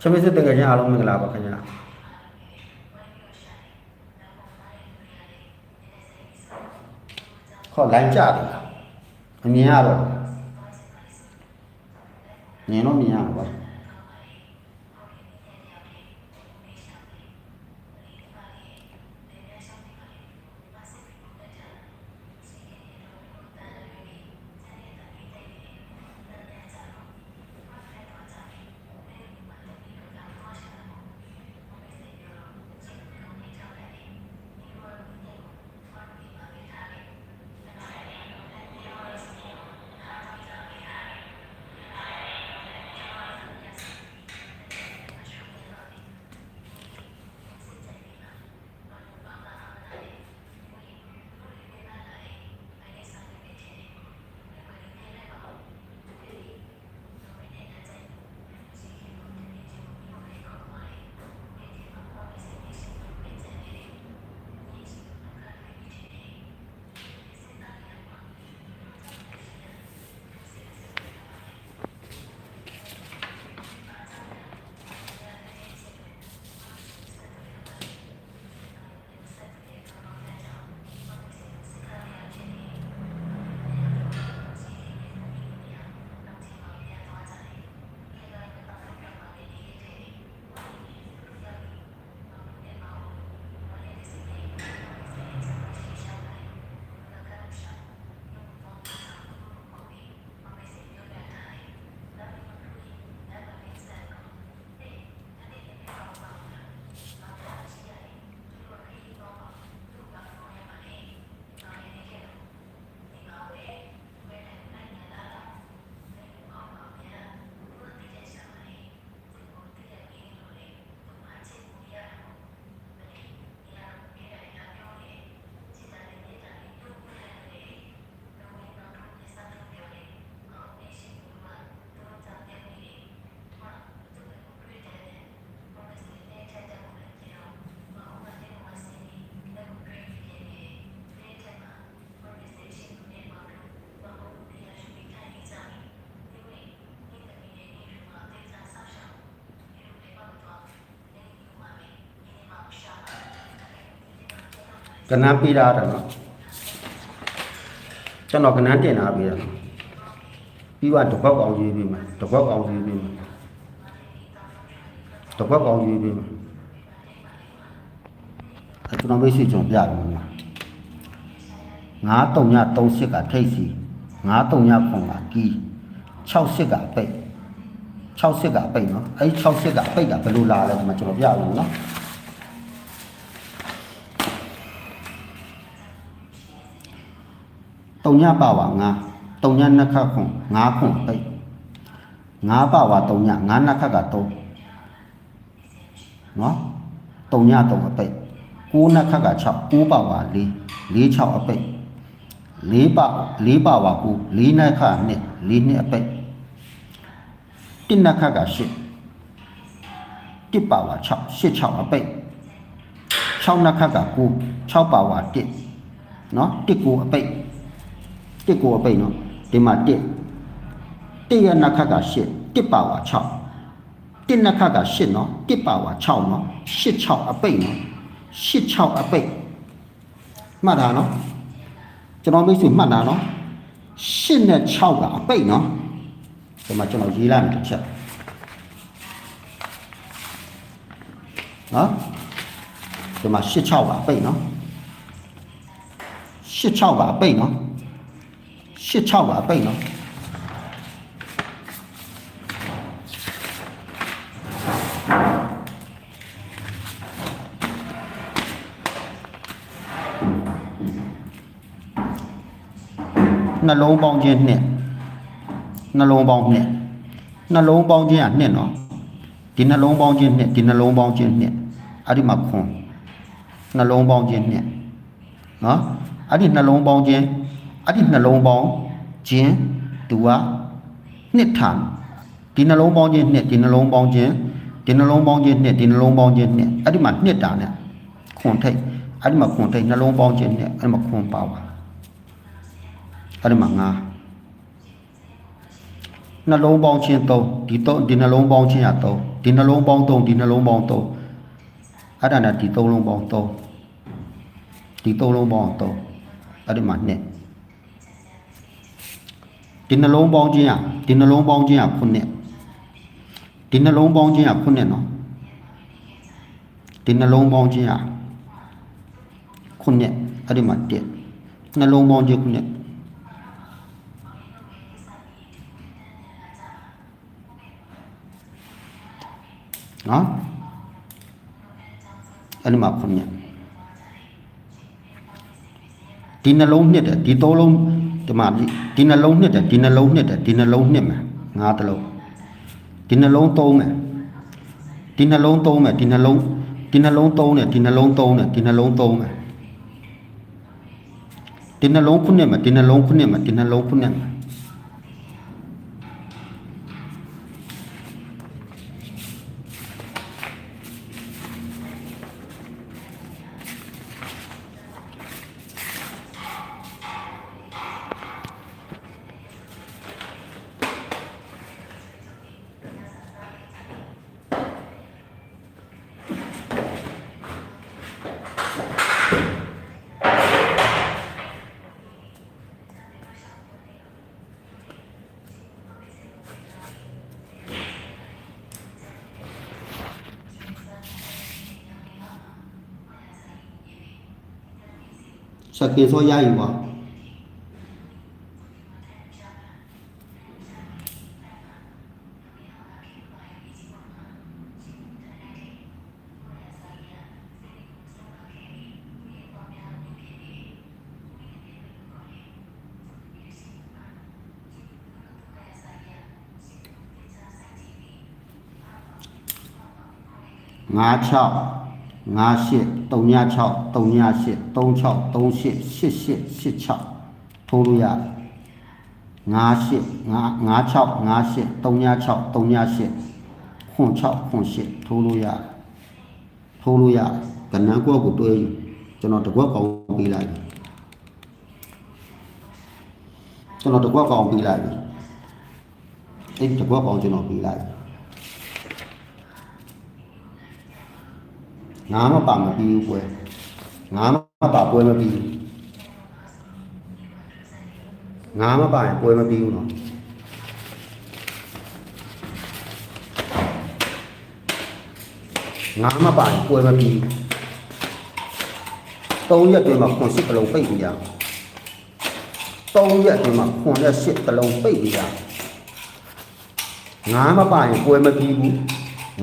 ချမစ်စစ်တကယ်ချင်းအားလုံးမင်္ဂလာပါခင်ဗျာခေါ်လိုင်းကြတယ်လားအမြင်ရတော့မြင်တော့မြင်ရမှာပါ ကနန်းပေးတာတယ်နော်ကျွန်တော်ကနန်းတင်တာပေးတာနော်ပြီးတော့တစ်ပတ်အောင်ရေးပေးမယ်တစ်ပတ်အောင်ရေးပေးမယ်တစ်ပတ်အောင်ရေးပေးမယ်အဲကျွန်တော်မိတ်ဆွေကျွန်တော်ပြတယ်နော်9 3ည38ကထိတ်စီ9 3ည9ကကီး68ကပိတ်68ကပိတ်နော်အဲဒီ68ကပိတ်ကဘယ်လိုလာလဲဒီမှာကျွန်တော်ပြရအောင်နော် တုံညပါဝါငါတုံညနှစ်ခတ်ခွန်ငါခွန်ပိတ်ငါပါဝါတုံညငါနှစ်ခတ်ကတုံးနော်တုံညတုံအပိတ်ကိုးနှစ်ခတ်က6ကိုးပါဝါ4 4 6အပိတ်4ပါ4ပါဝါကို4နှစ်ခတ်နှစ်4နှစ်အပိတ်1နှစ်ခတ်က8 1ပါဝါ6 8 6အပိတ်6နှစ်ခတ်က9 6ပါဝါ1နော်1ကိုအပိတ် တစ်ကိုအပိတ်နော်ဒီမှာတစ်တစ်ရနှစ်ခတ်က8တစ်ပါဝါ6တစ်နှစ်ခတ်က8နော်တစ်ပါဝါ6နော်8 6အပိတ်နော်8 6အပိတ်မှတ်တာနော်ကျွန်တော်မိတ်ဆွေမှတ်တာနော်8နဲ့6ကအပိတ်နော်ဒီမှာကျွန်တော်ရေးလိုက်မယ်တစ်ချက်နော်ဒီမှာ8 6ကအပိတ်နော်8 6ကအပိတ်နော် ရှစ်6ပါပိတ်နော်နှလုံးပေါင်းခြင်းနှစ်နှလုံးပေါင်းနှစ်နှလုံးပေါင်းခြင်းကနှစ်နော်ဒီနှလုံးပေါင်းခြင်းနှစ်ဒီနှလုံးပေါင်းခြင်းနှစ်အဲ့ဒီမှာခွန်နှလုံးပေါင်းခြင်းနှစ်နော်အဲ့ဒီနှလုံးပေါင်းခြင်း အဲ့ဒီနှလုံးပေါင်းခြင်းသူကနှစ်ထံဒီနှလုံးပေါင်းခြင်းနှစ်ဒီနှလုံးပေါင်းခြင်းဒီနှလုံးပေါင်းခြင်းနှစ်ဒီနှလုံးပေါင်းခြင်းနှစ်အဲ့ဒီမှာနှစ်တာနဲ့ခွန်ထိတ်အဲ့ဒီမှာခွန်ထိတ်နှလုံးပေါင်းခြင်းနှစ်အဲ့ဒီမှာခွန်ပါပါအဲ့ဒီမှာငါနှလုံးပေါင်းခြင်း3ဒီ3ဒီနှလုံးပေါင်းခြင်းက3ဒီဒီနှလုံးပေါင်း3ဒီနှလုံးပေါင်း3အဲ့ဒါနဲ့ဒီ3လုံးပေါင်း3ဒီ3လုံးပေါင်း3အဲ့ဒီမှာနှစ် ဒီနှလုံးပေါင်းခြင်းอ่ะဒီနှလုံးပေါင်းခြင်းอ่ะခုနှစ်ဒီနှလုံးပေါင်းခြင်းอ่ะခုနှစ်နော်ဒီနှလုံးပေါင်းခြင်းอ่ะခုနှစ်အဲ့ဒီမှာတက်နှလုံးပေါင်းခြင်းခုနှစ်နော်အဲ့ဒီမှာခုနှစ်ဒီနှလုံးနှစ်တယ်ဒီသုံးလုံး ဒီမှာဒီနှလုံးနှစ်တယ်ဒီနှလုံးနှစ်တယ်ဒီနှလုံးနှစ်မယ်ငါးတလုံးဒီနှလုံးသုံးမယ်ဒီနှလုံးသုံးမယ်ဒီနှလုံးဒီနှလုံးသုံးတယ်ဒီနှလုံးသုံးတယ်ဒီနှလုံးသုံးမယ်ဒီနှလုံးခုနှစ်မယ်ဒီနှလုံးခုနှစ်မယ်ဒီနှလုံးခုနှစ်မ ယ်စကေဆိုရယူပါ56 58 36 38 36 38 88 86ထိုးလို့ရတယ်58 56 58 36 38ခွန်6ခွန်8ထိုးလို့ရတယ်ထိုးလို့ရတယ်ကဏ္ဍကွက်ကိုတွဲယူကျွန်တော်တကွက်ကောင်ပေးလိုက်ပြီကျွန်တော်တကွက်ကောင်ပေးလိုက်ပြီအဲ့ဒီတကွက်ကောင်ကျွန်တော်ပေးလိုက် ငါမပါမပြီးဘူးပွဲငါမပါပွဲမပြီးဘူးငါမပါရင်ပွဲမပြီးဘူးနော်ငါမပါရင်ပွဲမပြီးဘူးသုံးရက်တွင်မှာခွန်စစ်ကလုံးပိတ်ပြီးရသုံးရက်တွင်မှာခွန်နဲ့စစ်ကလုံးပိတ်ပြီးရငါမပါရင်ပွဲမပြီးဘူး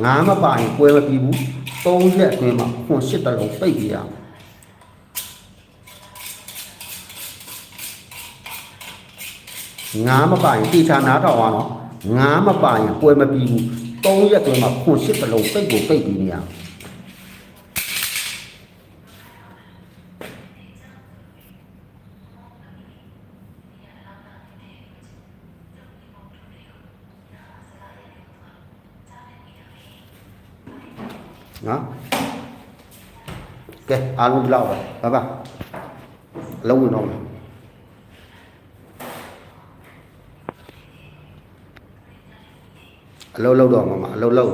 ငါမပါရင်ပွဲမပြီးဘူး သုံးရက်အတွင်းမှာခွန်စစ်တလုံးပိတ်ပြီးရငါမပါရင်တေချာနားထောင်အောင်နော်ငါမပါရင်ပွဲမပြီးဘူးသုံးရက်အတွင်းမှာခွန်စစ်တလုံးပိတ်ကိုပိတ်ပြီးနေရနော် ကဲအားလုံးဒီလောက်ပဲဘာပါအလုံးဝင်တော့မယ်အလုံးလုံးတော့မှာမအလုံးလုံး